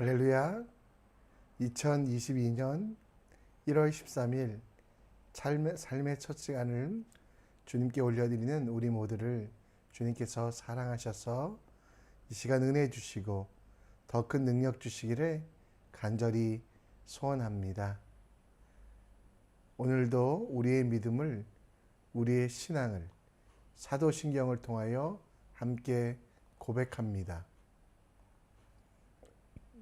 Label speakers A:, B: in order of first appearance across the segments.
A: 할렐루야. 2022년 1월 13일 삶의, 첫 시간을 주님께 올려드리는 우리 모두를 주님께서 사랑하셔서 이 시간 은혜 주시고 더 큰 능력 주시기를 간절히 소원합니다. 오늘도 우리의 믿음을, 우리의 신앙을 사도신경을 통하여 함께 고백합니다.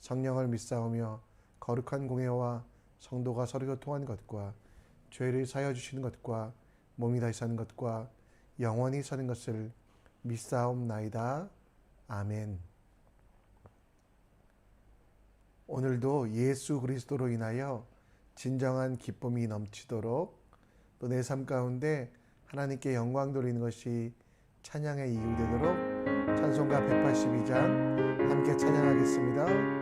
A: 성령을 믿사오며 거룩한 공예와 성도가 서로 교통한 것과 죄를 사여 주시는 것과 몸이 다시 사는 것과 영원히 사는 것을 믿사옵나이다. 아멘. 오늘도 예수 그리스도로 인하여 진정한 기쁨이 넘치도록 또 내 삶 가운데 하나님께 영광 돌리는 것이 찬양의 이유 되도록 찬송가 182장 함께
B: 찬양하겠습니다.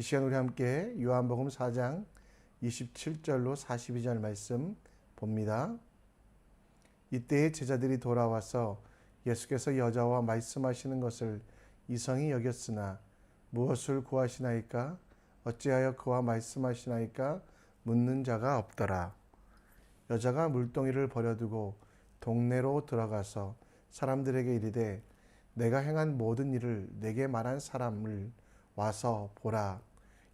A: 이 시간 우리 함께 요한복음 4장 27절로 42절 말씀 봅니다. 이때에 제자들이 돌아와서 예수께서 여자와 말씀하시는 것을 이성히 여겼으나 무엇을 구하시나이까 어찌하여 그와 말씀하시나이까 묻는 자가 없더라. 여자가 물동이를 버려두고 동네로 들어가서 사람들에게 이르되 내가 행한 모든 일을 내게 말한 사람을 와서 보라.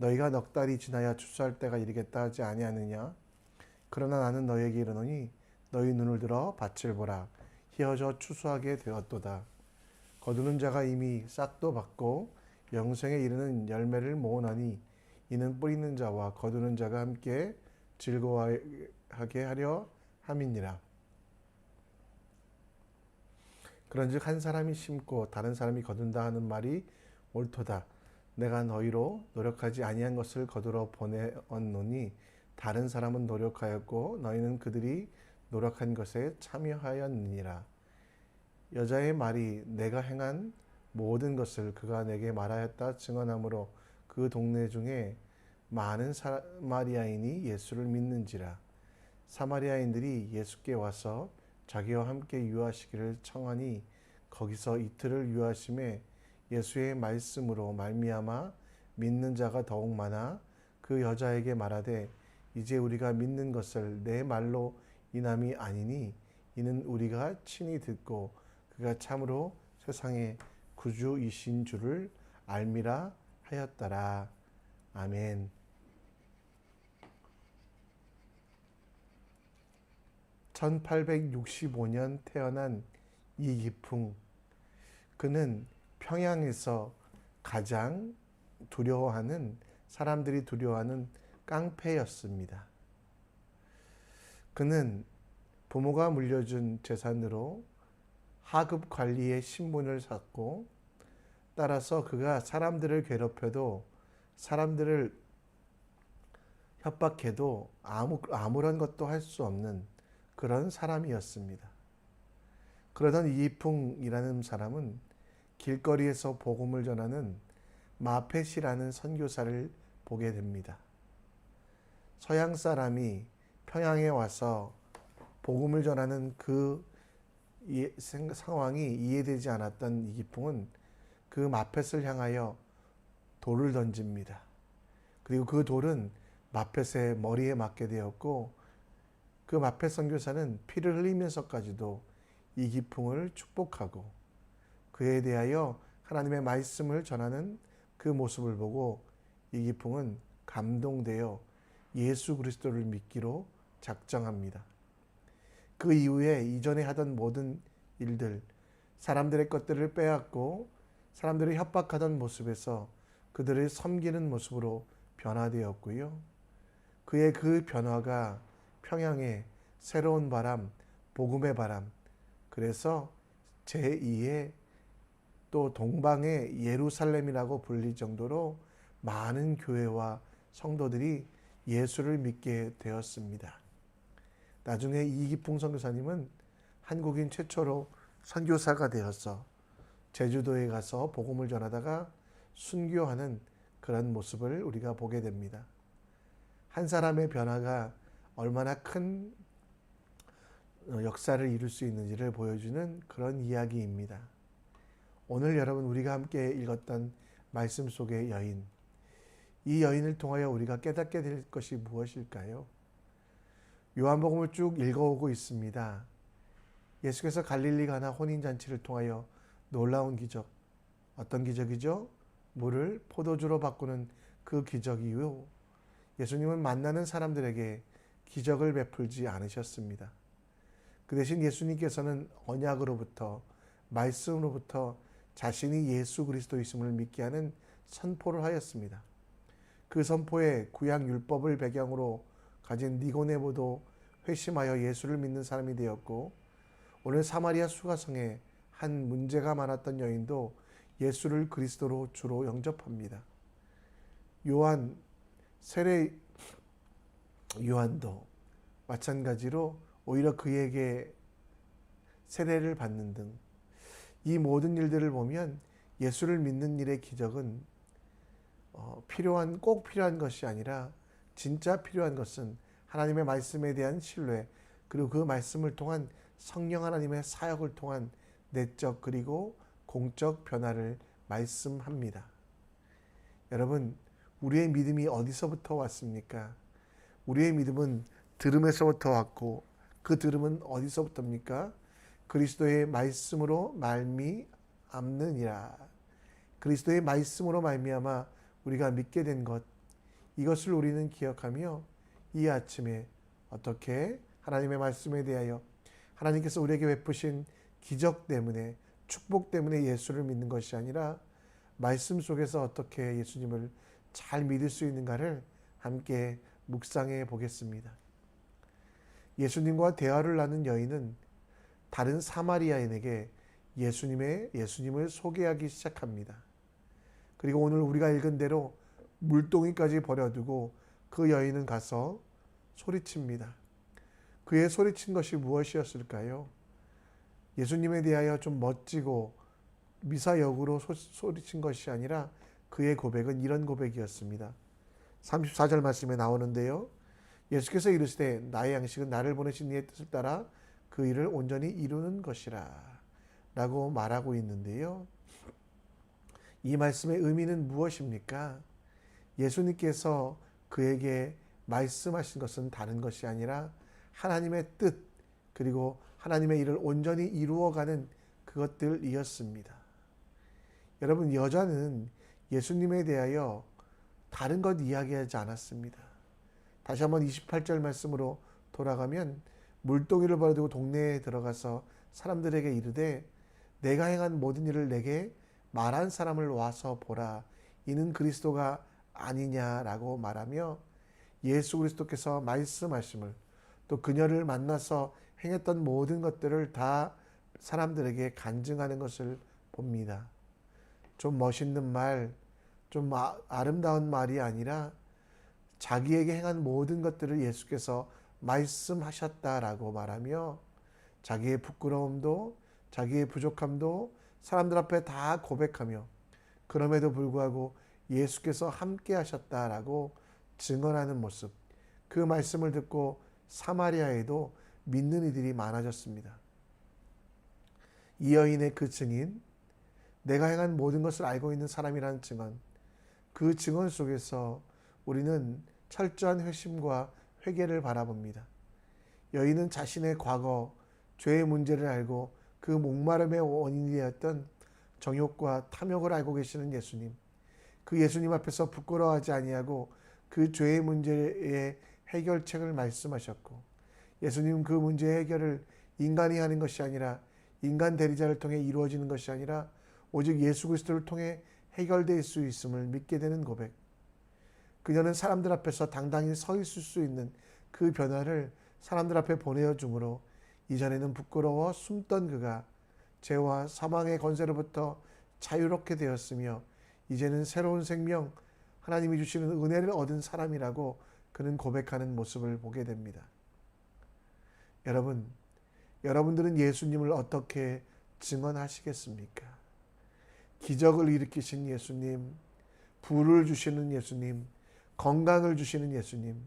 A: 너희가 넉 달이 지나야 추수할 때가 이르겠다 하지 아니하느냐? 그러나 나는 너희에게 이르노니 너희 눈을 들어 밭을 보라. 희어져 추수하게 되었도다. 거두는 자가 이미 싹도 받고 영생에 이르는 열매를 모으나니 이는 뿌리는 자와 거두는 자가 함께 즐거워하게 하려 함이니라. 그런즉 한 사람이 심고 다른 사람이 거둔다 하는 말이 옳도다 내가 너희로 노력하지 아니한 것을 거두러 보내었노니 다른 사람은 노력하였고 너희는 그들이 노력한 것에 참여하였느니라. 여자의 말이 내가 행한 모든 것을 그가 내게 말하였다 증언하므로 그 동네 중에 많은 사마리아인이 예수를 믿는지라. 사마리아인들이 예수께 와서 자기와 함께 유하시기를 청하니 거기서 이틀을 유하심에 예수의 말씀으로 말미암아 믿는 자가 더욱 많아 그 여자에게 말하되 이제 우리가 믿는 것을 내 말로 인함이 아니니 이는 우리가 친히 듣고 그가 참으로 세상의 구주이신 줄을 알미라 하였더라. 아멘. (1865년) 태어난 이기풍 그는 평양에서 가장 두려워하는 사람들이 두려워하는 깡패였습니다. 그는 부모가 물려준 재산으로 하급 관리의 신분을 샀고 따라서 그가 사람들을 괴롭혀도 사람들을 협박해도 아무, 아무런 것도 할 수 없는 그런 사람이었습니다. 그러던 이풍이라는 사람은 길거리에서 복음을 전하는 마펫이라는 선교사를 보게 됩니다. 서양 사람이 평양에 와서 복음을 전하는 그 상황이 이해되지 않았던 이기풍은 그 마펫을 향하여 돌을 던집니다. 그리고 그 돌은 마펫의 머리에 맞게 되었고 그 마펫 선교사는 피를 흘리면서까지도 이기풍을 축복하고 그에 대하여 하나님의 말씀을 전하는 그 모습을 보고 이기풍은 감동되어 예수 그리스도를 믿기로 작정합니다. 그 이후에 이전에 하던 모든 일들, 사람들의 것들을 빼앗고 사람들을 협박하던 모습에서 그들을 섬기는 모습으로 변화되었고요. 그의 그 변화가 평양의 새로운 바람, 복음의 바람, 그래서 제2의 또 동방의 예루살렘이라고 불릴 정도로 많은 교회와 성도들이 예수를 믿게 되었습니다. 나중에 이기풍 선교사님은 한국인 최초로 선교사가 되어서 제주도에 가서 복음을 전하다가 순교하는 그런 모습을 우리가 보게 됩니다. 한 사람의 변화가 얼마나 큰 역사를 이룰 수 있는지를 보여주는 그런 이야기입니다. 오늘 여러분 우리가 함께 읽었던 말씀 속의 여인, 이 여인을 통하여 우리가 깨닫게 될 것이 무엇일까요? 요한복음을 쭉 읽어오고 있습니다. 예수께서 갈릴리 가나 혼인잔치를 통하여 놀라운 기적, 어떤 기적이죠? 물을 포도주로 바꾸는 그 기적이요. 예수님은 만나는 사람들에게 기적을 베풀지 않으셨습니다. 그 대신 예수님께서는 언약으로부터 말씀으로부터 자신이 예수 그리스도이심을 믿게 하는 선포를 하였습니다. 그 선포에 구약 율법을 배경으로 가진 니고네보도 회심하여 예수를 믿는 사람이 되었고 오늘 사마리아 수가성에 한 문제가 많았던 여인도 예수를 그리스도로 주로 영접합니다. 요한 세례 요한도 마찬가지로 오히려 그에게 세례를 받는 등 이 모든 일들을 보면 예수를 믿는 일의 기적은 어, 필요한 꼭 필요한 것이 아니라 진짜 필요한 것은 하나님의 말씀에 대한 신뢰 그리고 그 말씀을 통한 성령 하나님의 사역을 통한 내적 그리고 공적 변화를 말씀합니다. 여러분, 우리의 믿음이 어디서부터 왔습니까? 우리의 믿음은 들음에서부터 왔고 그 들음은 어디서부터입니까? 그리스도의 말씀으로 말미암느니라. 그리스도의 말씀으로 말미암아 우리가 믿게 된 것 이것을 우리는 기억하며 이 아침에 어떻게 하나님의 말씀에 대하여 하나님께서 우리에게 베푸신 기적 때문에 축복 때문에 예수를 믿는 것이 아니라 말씀 속에서 어떻게 예수님을 잘 믿을 수 있는가를 함께 묵상해 보겠습니다. 예수님과 대화를 나눈 여인은 다른 사마리아인에게 예수님의 예수님을 소개하기 시작합니다. 그리고 오늘 우리가 읽은 대로 물동이까지 버려두고 그 여인은 가서 소리칩니다. 그의 소리친 것이 무엇이었을까요? 예수님에 대하여 좀 멋지고 미사역으로 소, 소리친 것이 아니라 그의 고백은 이런 고백이었습니다. 34절 말씀에 나오는데요. 예수께서 이르시되 나의 양식은 나를 보내신 이의 뜻을 따라 그 일을 온전히 이루는 것이라 라고 말하고 있는데요. 이 말씀의 의미는 무엇입니까? 예수님께서 그에게 말씀하신 것은 다른 것이 아니라 하나님의 뜻 그리고 하나님의 일을 온전히 이루어가는 그것들이었습니다. 여러분 여자는 예수님에 대하여 다른 것 이야기하지 않았습니다. 다시 한번 28절 말씀으로 돌아가면 물동이를 버려두고 동네에 들어가서 사람들에게 이르되 내가 행한 모든 일을 내게 말한 사람을 와서 보라 이는 그리스도가 아니냐라고 말하며 예수 그리스도께서 말씀하심을 또 그녀를 만나서 행했던 모든 것들을 다 사람들에게 간증하는 것을 봅니다. 좀 멋있는 말, 좀 아, 아름다운 말이 아니라 자기에게 행한 모든 것들을 예수께서 말씀하셨다라고 말하며 자기의 부끄러움도 자기의 부족함도 사람들 앞에 다 고백하며 그럼에도 불구하고 예수께서 함께 하셨다라고 증언하는 모습. 그 말씀을 듣고 사마리아에도 믿는 이들이 많아졌습니다. 이 여인의 그 증인, 내가 행한 모든 것을 알고 있는 사람이라는 증언, 그 증언 속에서 우리는 철저한 회심과 회개를 바라봅니다. 여인은 자신의 과거, 죄의 문제를 알고 그 목마름의 원인이 되었던 정욕과 탐욕을 알고 계시는 예수님. 그 예수님 앞에서 부끄러워하지 아니하고 그 죄의 문제의 해결책을 말씀하셨고 예수님 그 문제의 해결을 인간이 하는 것이 아니라 인간 대리자를 통해 이루어지는 것이 아니라 오직 예수 그리스도를 통해 해결될 수 있음을 믿게 되는 고백. 그녀는 사람들 앞에서 당당히 서 있을 수 있는 그 변화를 사람들 앞에 보내어 주므로 이전에는 부끄러워 숨던 그가 죄와 사망의 권세로부터 자유롭게 되었으며 이제는 새로운 생명, 하나님이 주시는 은혜를 얻은 사람이라고 그는 고백하는 모습을 보게 됩니다. 여러분, 여러분들은 예수님을 어떻게 증언하시겠습니까? 기적을 일으키신 예수님, 부를 주시는 예수님, 건강을 주시는 예수님,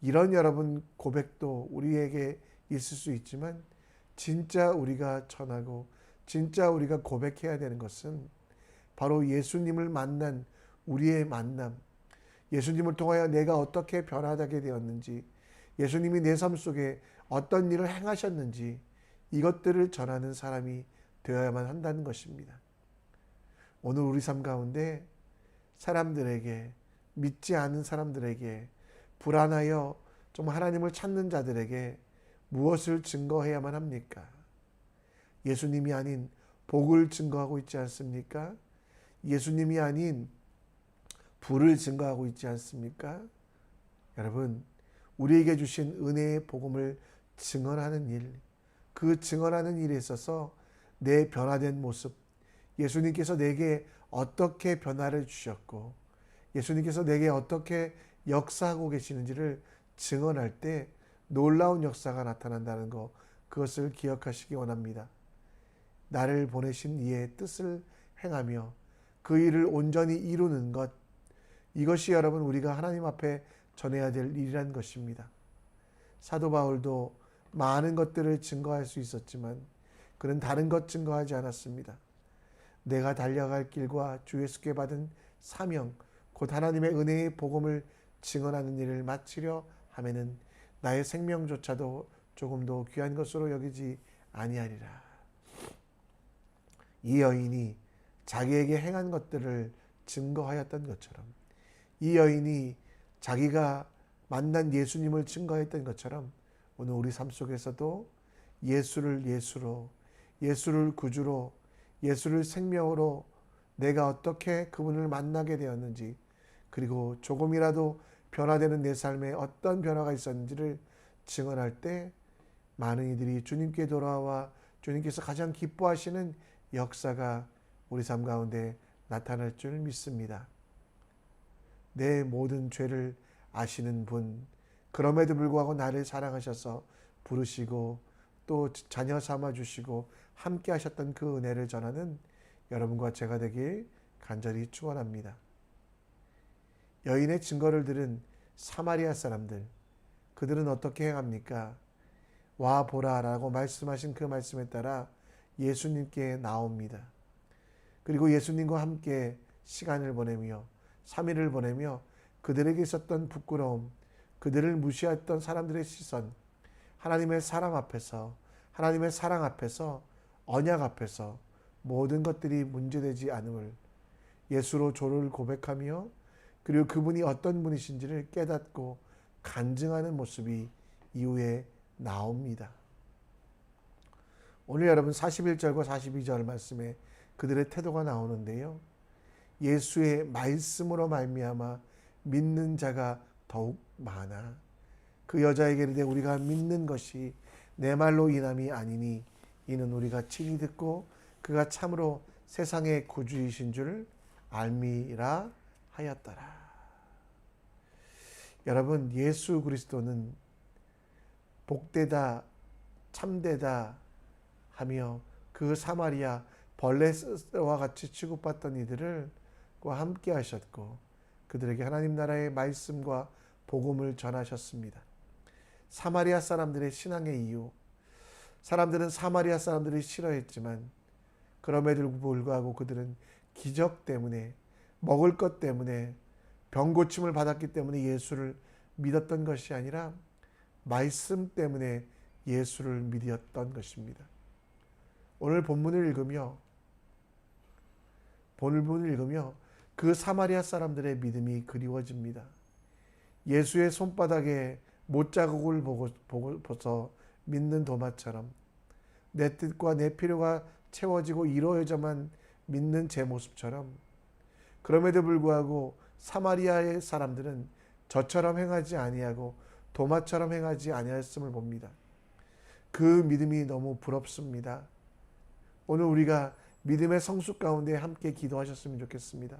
A: 이런 여러분 고백도 우리에게 있을 수 있지만, 진짜 우리가 전하고, 진짜 우리가 고백해야 되는 것은 바로 예수님을 만난 우리의 만남, 예수님을 통하여 내가 어떻게 변화하게 되었는지, 예수님이 내 삶 속에 어떤 일을 행하셨는지 이것들을 전하는 사람이 되어야만 한다는 것입니다. 오늘 우리 삶 가운데 사람들에게 믿지 않은 사람들에게 불안하여 좀 하나님을 찾는 자들에게 무엇을 증거해야만 합니까? 예수님이 아닌 복을 증거하고 있지 않습니까? 예수님이 아닌 불을 증거하고 있지 않습니까? 여러분, 우리에게 주신 은혜의 복음을 증언하는 일, 그 증언하는 일에 있어서 내 변화된 모습, 예수님께서 내게 어떻게 변화를 주셨고, 예수님께서 내게 어떻게 역사하고 계시는지를 증언할 때 놀라운 역사가 나타난다는 것, 그것을 기억하시기 원합니다. 나를 보내신 이의 뜻을 행하며 그 일을 온전히 이루는 것, 이것이 여러분 우리가 하나님 앞에 전해야 될 일이란 것입니다. 사도 바울도 많은 것들을 증거할 수 있었지만 그는 다른 것 증거하지 않았습니다. 내가 달려갈 길과 주 예수께 받은 사명, 곧 하나님의 은혜의 복음을 증언하는 일을 마치려 하면은 나의 생명조차도 조금도 귀한 것으로 여기지 아니하리라. 이 여인이 자기에게 행한 것들을 증거하였던 것처럼 이 여인이 자기가 만난 예수님을 증거했던 것처럼 오늘 우리 삶 속에서도 예수를 예수로 예수를 구주로 예수를 생명으로 내가 어떻게 그분을 만나게 되었는지 그리고 조금이라도 변화되는 내 삶에 어떤 변화가 있었는지를 증언할 때 많은 이들이 주님께 돌아와 주님께서 가장 기뻐하시는 역사가 우리 삶 가운데 나타날 줄 믿습니다. 내 모든 죄를 아시는 분, 그럼에도 불구하고 나를 사랑하셔서 부르시고 또 자녀 삼아 주시고 함께 하셨던 그 은혜를 전하는 여러분과 제가 되길 간절히 축원합니다. 여인의 증거를 들은 사마리아 사람들 그들은 어떻게 행합니까? 와 보라라고 말씀하신 그 말씀에 따라 예수님께 나옵니다. 그리고 예수님과 함께 시간을 보내며 3일을 보내며 그들에게 있었던 부끄러움, 그들을 무시했던 사람들의 시선, 하나님의 사랑 앞에서, 하나님의 사랑 앞에서, 언약 앞에서 모든 것들이 문제되지 않음을 예수로 조를 고백하며 그리고 그분이 어떤 분이신지를 깨닫고 간증하는 모습이 이후에 나옵니다. 오늘 여러분 41절과 42절 말씀에 그들의 태도가 나오는데요. 예수의 말씀으로 말미암아 믿는 자가 더욱 많아. 그 여자에게 이르되 우리가 믿는 것이 내 말로 인함이 아니니 이는 우리가 친히 듣고 그가 참으로 세상의 구주이신 줄 알미라 하였더라. 여러분 예수 그리스도는 복되다 참되다 하며 그 사마리아 벌레와 같이 취급받던 이들을 과 함께 하셨고 그들에게 하나님 나라의 말씀과 복음을 전하셨습니다. 사마리아 사람들의 신앙의 이유 사람들은 사마리아 사람들을 싫어했지만 그럼에도 불구하고 그들은 기적 때문에 먹을 것 때문에 병 고침을 받았기 때문에 예수를 믿었던 것이 아니라 말씀 때문에 예수를 믿었던 것입니다. 오늘 본문을 읽으며 본문을 읽으며 그 사마리아 사람들의 믿음이 그리워집니다. 예수의 손바닥에 못자국을 보고, 보고 보서 믿는 도마처럼 내 뜻과 내 필요가 채워지고 이루어져만 믿는 제 모습처럼 그럼에도 불구하고 사마리아의 사람들은 저처럼 행하지 아니하고 도마처럼 행하지 아니하였음을 봅니다. 그 믿음이 너무 부럽습니다. 오늘 우리가 믿음의 성숙 가운데 함께 기도하셨으면 좋겠습니다.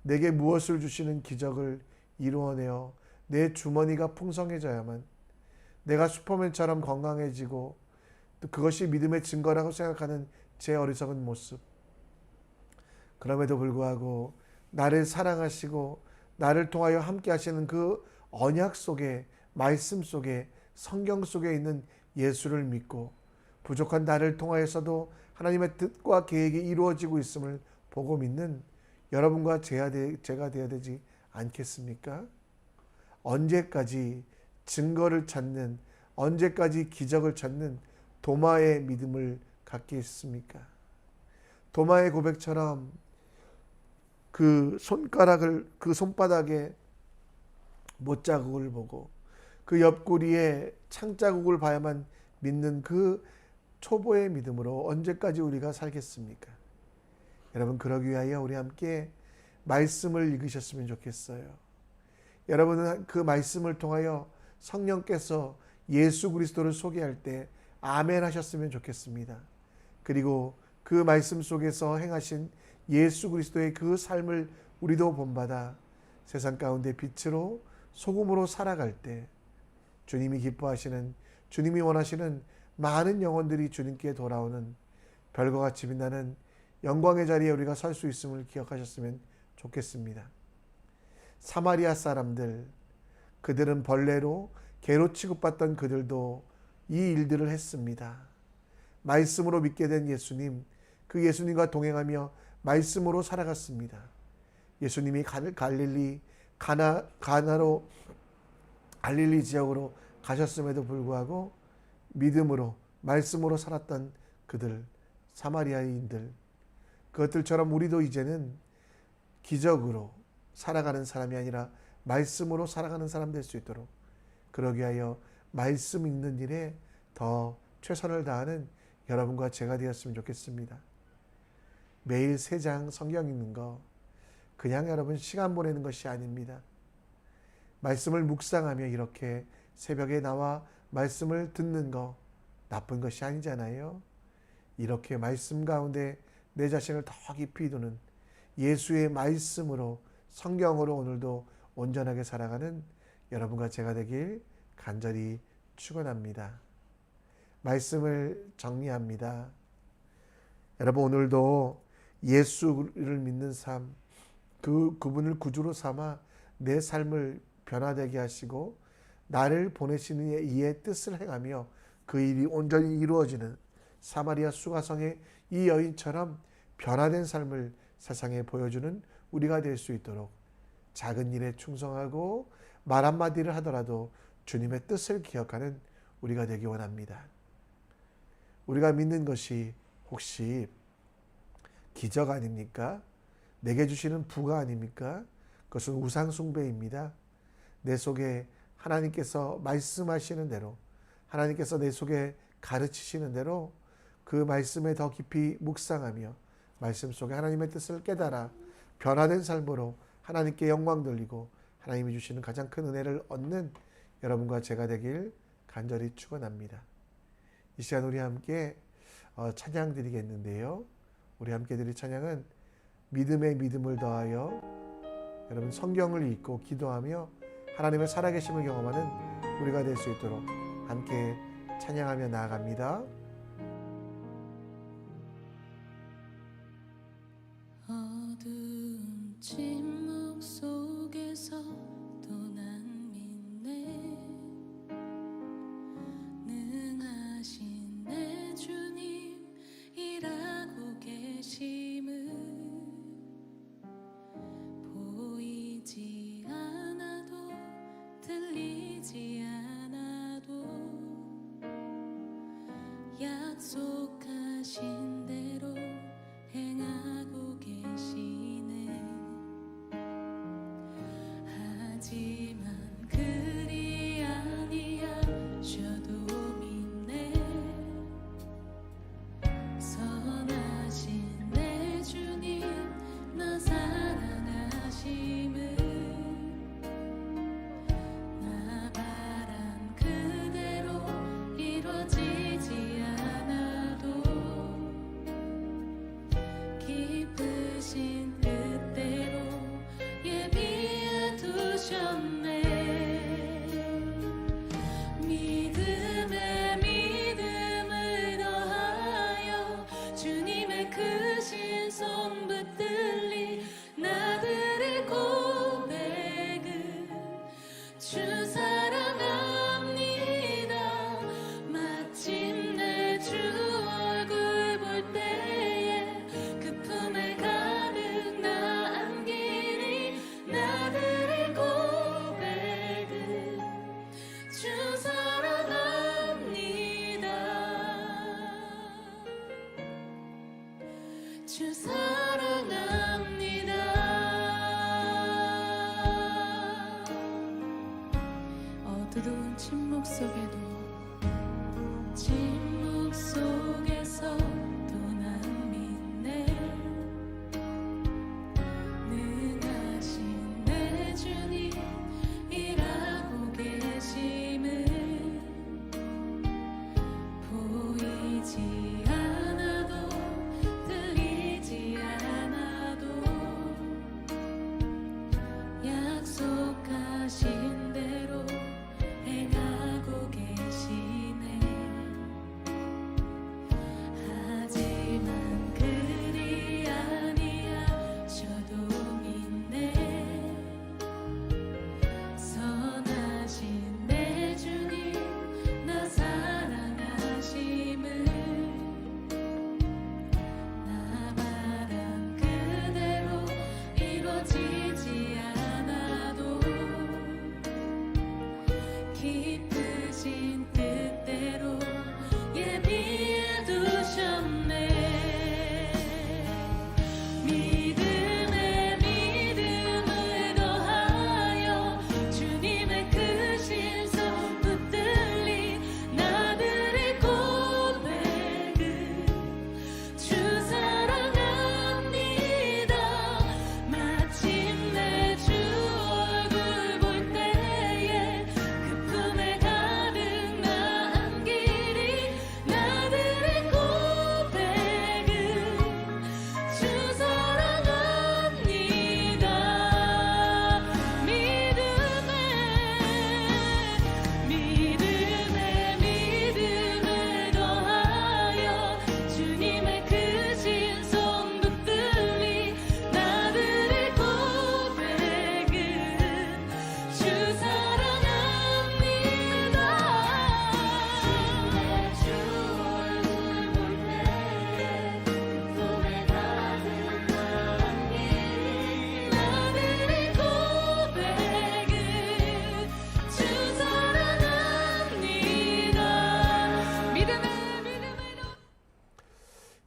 A: 내게 무엇을 주시는 기적을 이루어내어 내 주머니가 풍성해져야만 내가 슈퍼맨처럼 건강해지고 또 그것이 믿음의 증거라고 생각하는 제 어리석은 모습. 그럼에도 불구하고 나를 사랑하시고 나를 통하여 함께 하시는 그 언약 속에 말씀 속에 성경 속에 있는 예수를 믿고 부족한 나를 통하여서도 하나님의 뜻과 계획이 이루어지고 있음을 보고 믿는 여러분과 제가 되어야 되지 않겠습니까? 언제까지 증거를 찾는 언제까지 기적을 찾는 도마의 믿음을 갖겠습니까? 도마의 고백처럼 그 손가락을 그 손바닥에 못 자국을 보고 그 옆구리에 창 자국을 봐야만 믿는 그 초보의 믿음으로 언제까지 우리가 살겠습니까? 여러분 그러기 위하여 우리 함께 말씀을 읽으셨으면 좋겠어요. 여러분은 그 말씀을 통하여 성령께서 예수 그리스도를 소개할 때 아멘 하셨으면 좋겠습니다. 그리고 그 말씀 속에서 행하신 예수 그리스도의 그 삶을 우리도 본받아 세상 가운데 빛으로 소금으로 살아갈 때 주님이 기뻐하시는 주님이 원하시는 많은 영혼들이 주님께 돌아오는 별과 같이 빛나는 영광의 자리에 우리가 설 수 있음을 기억하셨으면 좋겠습니다. 사마리아 사람들 그들은 벌레로 개로 취급받던 그들도 이 일들을 했습니다. 말씀으로 믿게 된 예수님, 그 예수님과 동행하며 말씀으로 살아갔습니다. 예수님이 갈- 갈릴리 가나 가나로 갈릴리 지역으로 가셨음에도 불구하고 믿음으로 말씀으로 살았던 그들 사마리아인들 그것들처럼 우리도 이제는 기적으로 살아가는 사람이 아니라 말씀으로 살아가는 사람 될 수 있도록 그러기 위하여 말씀 읽는 일에 더 최선을 다하는 여러분과 제가 되었으면 좋겠습니다. 매일 세 장 성경 읽는 거 그냥 여러분 시간 보내는 것이 아닙니다. 말씀을 묵상하며 이렇게 새벽에 나와 말씀을 듣는 거 나쁜 것이 아니잖아요. 이렇게 말씀 가운데 내 자신을 더 깊이 두는 예수의 말씀으로 성경으로 오늘도 온전하게 살아가는 여러분과 제가 되길 간절히 축원합니다. 말씀을 정리합니다. 여러분 오늘도 예수를 믿는 삶, 그 그분을 구주로 삼아 내 삶을 변화되게 하시고 나를 보내시는 이의 뜻을 행하며 그 일이 온전히 이루어지는 사마리아 수가성의 이 여인처럼 변화된 삶을 세상에 보여주는 우리가 될 수 있도록 작은 일에 충성하고 말 한마디를 하더라도 주님의 뜻을 기억하는 우리가 되기 원합니다. 우리가 믿는 것이 혹시 기적 아닙니까? 내게 주시는 부가 아닙니까? 그것은 우상숭배입니다. 내 속에 하나님께서 말씀하시는 대로 하나님께서 내 속에 가르치시는 대로 그 말씀에 더 깊이 묵상하며 말씀 속에 하나님의 뜻을 깨달아 변화된 삶으로 하나님께 영광 돌리고 하나님이 주시는 가장 큰 은혜를 얻는 여러분과 제가 되길 간절히 축원합니다. 이 시간 우리 함께 어, 찬양 드리겠는데요. 우리 함께 드릴 찬양은 믿음에 믿음을 더하여 여러분 성경을 읽고 기도하며 하나님의 살아계심을 경험하는 우리가 될 수 있도록 함께 찬양하며 나아갑니다.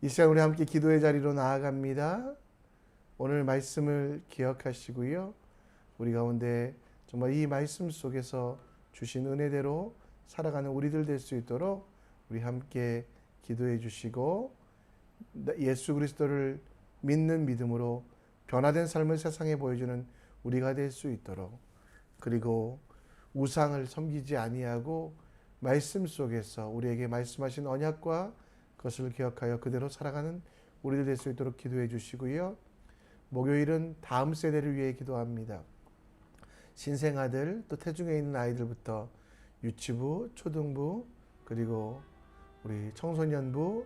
A: 이 시간 우리 함께 기도의 자리로 나아갑니다. 오늘 말씀을 기억하시고요. 우리 가운데 정말 이 말씀 속에서 주신 은혜대로 살아가는 우리들 될 수 있도록 우리 함께 기도해 주시고 예수 그리스도를 믿는 믿음으로 변화된 삶을 세상에 보여주는 우리가 될 수 있도록 그리고 우상을 섬기지 아니하고 말씀 속에서 우리에게 말씀하신 언약과 그 것을 기억하여 그대로 살아가는 우리들 될 수 있도록 기도해 주시고요. 목요일은 다음 세대를 위해 기도합니다. 신생아들 또 태중에 있는 아이들부터 유치부, 초등부 그리고 우리 청소년부,